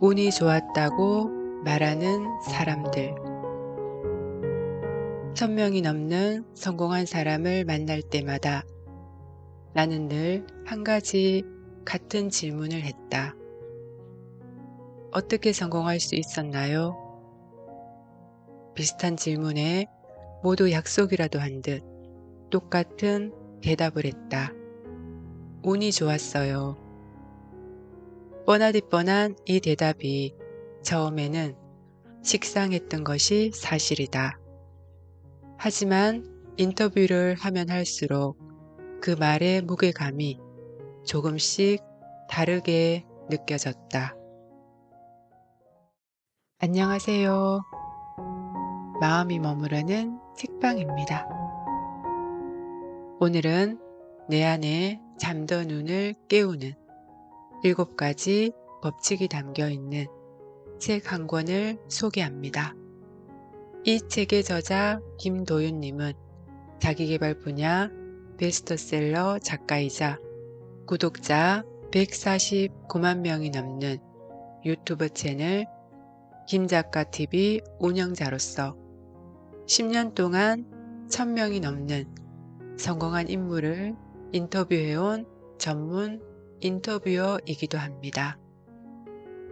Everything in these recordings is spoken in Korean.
운이 좋았다고 말하는 사람들. 천명이 넘는 성공한 사람을 만날 때마다 나는 늘 한 가지 같은 질문을 했다. 어떻게 성공할 수 있었나요? 비슷한 질문에 모두 약속이라도 한 듯 똑같은 대답을 했다. 운이 좋았어요. 뻔하디 뻔한 이 대답이 처음에는 식상했던 것이 사실이다. 하지만 인터뷰를 하면 할수록 그 말의 무게감이 조금씩 다르게 느껴졌다. 안녕하세요. 마음이 머무르는 책방입니다. 오늘은 내 안에 잠든 눈을 깨우는 일곱 가지 법칙이 담겨 있는 책 한 권을 소개합니다. 이 책의 저자 김도윤님은 자기개발 분야 베스트셀러 작가이자 구독자 149만 명이 넘는 유튜브 채널 김작가TV 운영자로서 10년 동안 1000명이 넘는 성공한 인물을 인터뷰해온 전문 인터뷰어이기도 합니다.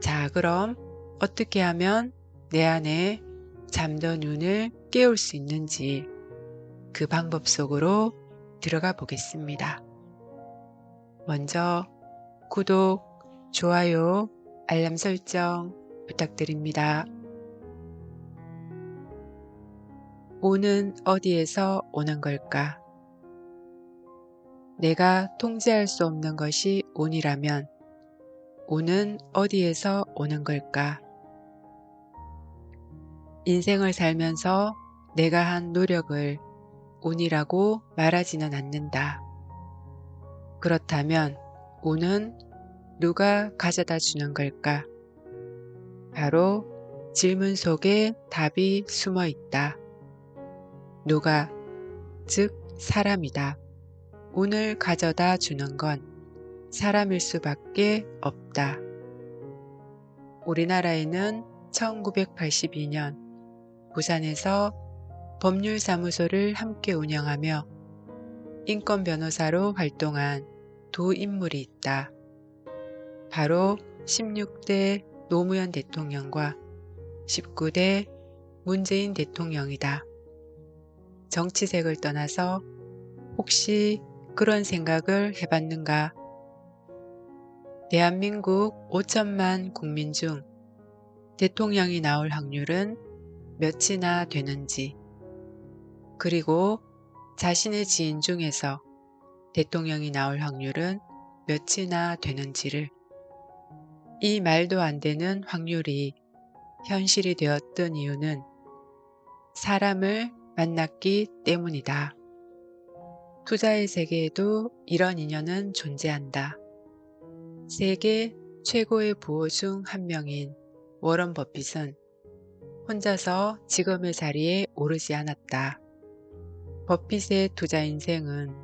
자, 그럼 어떻게 하면 내 안에 잠든 눈을 깨울 수 있는지 그 방법 속으로 들어가 보겠습니다. 먼저 구독, 좋아요, 알람 설정 부탁드립니다. 오는 어디에서 오는 걸까? 내가 통제할 수 없는 것이 운이라면 운은 어디에서 오는 걸까? 인생을 살면서 내가 한 노력을 운이라고 말하지는 않는다. 그렇다면 운은 누가 가져다 주는 걸까? 바로 질문 속에 답이 숨어 있다. 누가, 즉 사람이다. 운을 가져다 주는 건 사람일 수밖에 없다. 우리나라에는 1982년 부산에서 법률사무소를 함께 운영하며 인권 변호사로 활동한 두 인물이 있다. 바로 16대 노무현 대통령과 19대 문재인 대통령이다. 정치색을 떠나서 혹시 그런 생각을 해봤는가? 대한민국 5천만 국민 중 대통령이 나올 확률은 몇이나 되는지, 그리고 자신의 지인 중에서 대통령이 나올 확률은 몇이나 되는지를 이 말도 안 되는 확률이 현실이 되었던 이유는 사람을 만났기 때문이다. 투자의 세계에도 이런 인연은 존재한다. 세계 최고의 부호 중 한 명인 워런 버핏은 혼자서 지금의 자리에 오르지 않았다. 버핏의 투자 인생은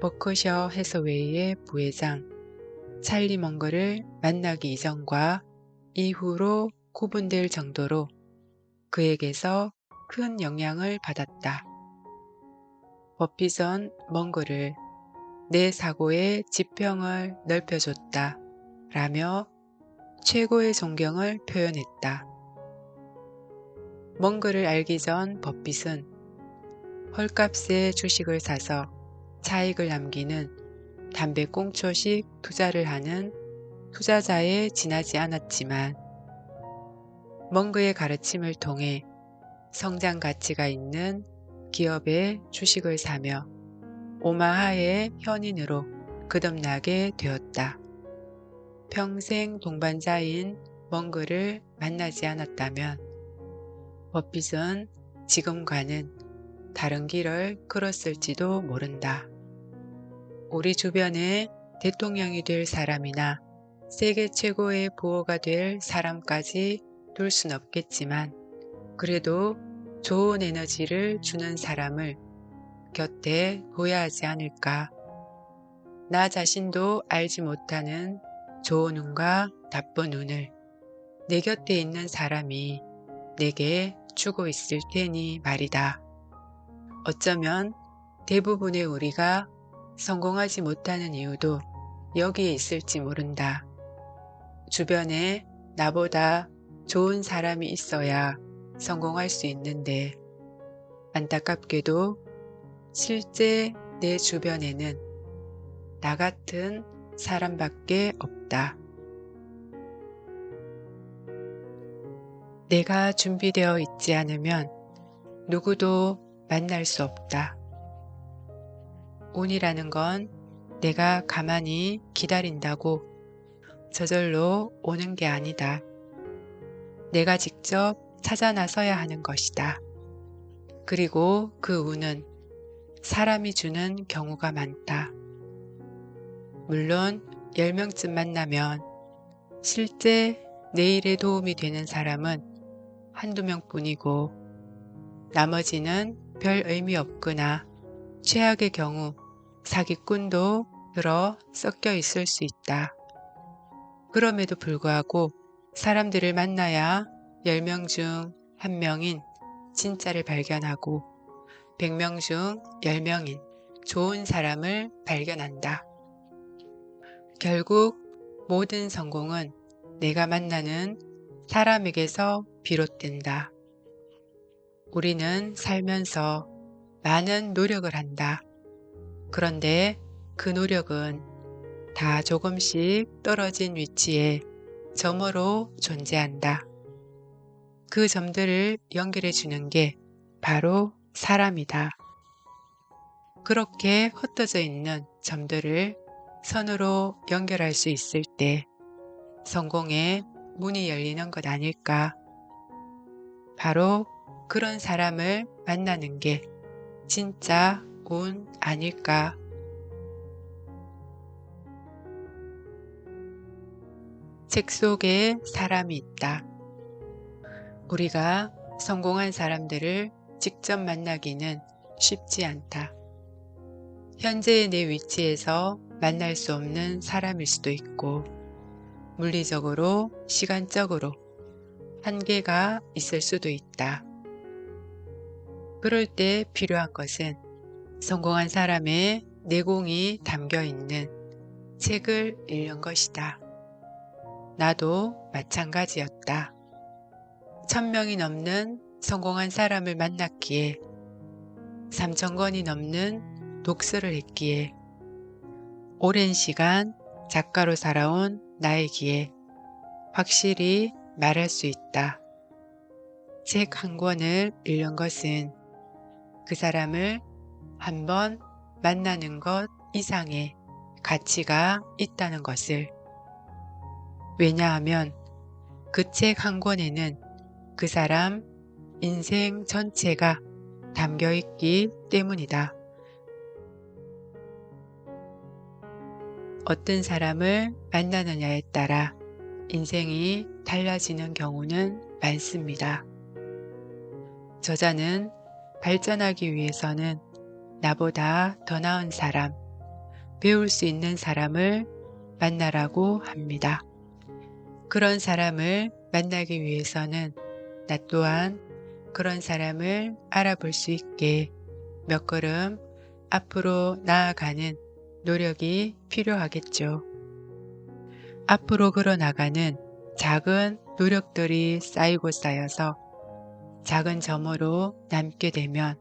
버커셔 해서웨이의 부회장 찰리 먼거를 만나기 이전과 이후로 구분될 정도로 그에게서 큰 영향을 받았다. 버핏은 먼거를 내 사고의 지평을 넓혀줬다. 라며 최고의 존경을 표현했다. 먼거를 알기 전 버핏은 헐값의 주식을 사서 차익을 남기는 담배꽁초식 투자를 하는 투자자에 지나지 않았지만 먼그의 가르침을 통해 성장 가치가 있는 기업의 주식을 사며 오마하의 현인으로 거듭나게 되었다. 평생 동반자인 먼그를 만나지 않았다면 버핏은 지금과는 다른 길을 걸었을지도 모른다. 우리 주변에 대통령이 될 사람이나 세계 최고의 부호가 될 사람까지 둘 순 없겠지만 그래도 좋은 에너지를 주는 사람을 곁에 둬야 하지 않을까. 나 자신도 알지 못하는 좋은 운과 나쁜 운을 내 곁에 있는 사람이 내게 주고 있을 테니 말이다. 어쩌면 대부분의 우리가 성공하지 못하는 이유도 여기에 있을지 모른다. 주변에 나보다 좋은 사람이 있어야 성공할 수 있는데 안타깝게도 실제 내 주변에는 나 같은 사람밖에 없다. 내가 준비되어 있지 않으면 누구도 만날 수 없다. 운이라는 건 내가 가만히 기다린다고 저절로 오는 게 아니다. 내가 직접 찾아 나서야 하는 것이다. 그리고 그 운은 사람이 주는 경우가 많다. 물론 10명쯤 만나면 실제 내 일에 도움이 되는 사람은 한두 명뿐이고 나머지는 별 의미 없거나 최악의 경우 사기꾼도 들어 섞여 있을 수 있다. 그럼에도 불구하고 사람들을 만나야 10명 중 1명인 진짜를 발견하고 100명 중 10명인 좋은 사람을 발견한다. 결국 모든 성공은 내가 만나는 사람에게서 비롯된다. 우리는 살면서 많은 노력을 한다. 그런데 그 노력은 다 조금씩 떨어진 위치에 점으로 존재한다. 그 점들을 연결해 주는 게 바로 사람이다. 그렇게 흩어져 있는 점들을 선으로 연결할 수 있을 때 성공의 문이 열리는 것 아닐까. 바로 그런 사람을 만나는 게 진짜 운 아닐까. 책 속에 사람이 있다. 우리가 성공한 사람들을 직접 만나기는 쉽지 않다. 현재의 내 위치에서 만날 수 없는 사람일 수도 있고, 물리적으로, 시간적으로 한계가 있을 수도 있다. 그럴 때 필요한 것은 성공한 사람의 내공이 담겨 있는 책을 읽는 것이다. 나도 마찬가지였다. 천명이 넘는 성공한 사람을 만났기에 삼천 권이 넘는 독서를 했기에 오랜 시간 작가로 살아온 나에기에 확실히 말할 수 있다. 책 한 권을 읽는 것은 그 사람을 한 번 만나는 것 이상의 가치가 있다는 것을 왜냐하면 그 책 한 권에는 그 사람 인생 전체가 담겨 있기 때문이다. 어떤 사람을 만나느냐에 따라 인생이 달라지는 경우는 많습니다. 저자는 발전하기 위해서는 나보다 더 나은 사람, 배울 수 있는 사람을 만나라고 합니다. 그런 사람을 만나기 위해서는 나 또한 그런 사람을 알아볼 수 있게 몇 걸음 앞으로 나아가는 노력이 필요하겠죠. 앞으로 걸어나가는 작은 노력들이 쌓이고 쌓여서 작은 점으로 남게 되면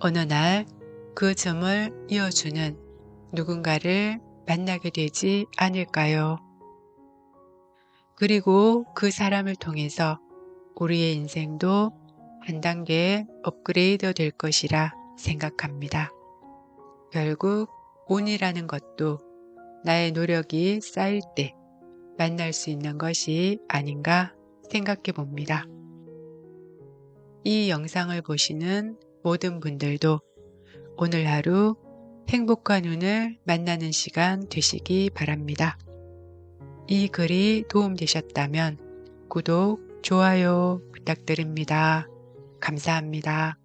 어느 날 그 점을 이어주는 누군가를 만나게 되지 않을까요? 그리고 그 사람을 통해서 우리의 인생도 한 단계 업그레이드 될 것이라 생각합니다. 결국 운이라는 것도 나의 노력이 쌓일 때 만날 수 있는 것이 아닌가 생각해 봅니다. 이 영상을 보시는 모든 분들도 오늘 하루 행복한 운을 만나는 시간 되시기 바랍니다. 이 글이 도움되셨다면 구독, 좋아요 부탁드립니다. 감사합니다.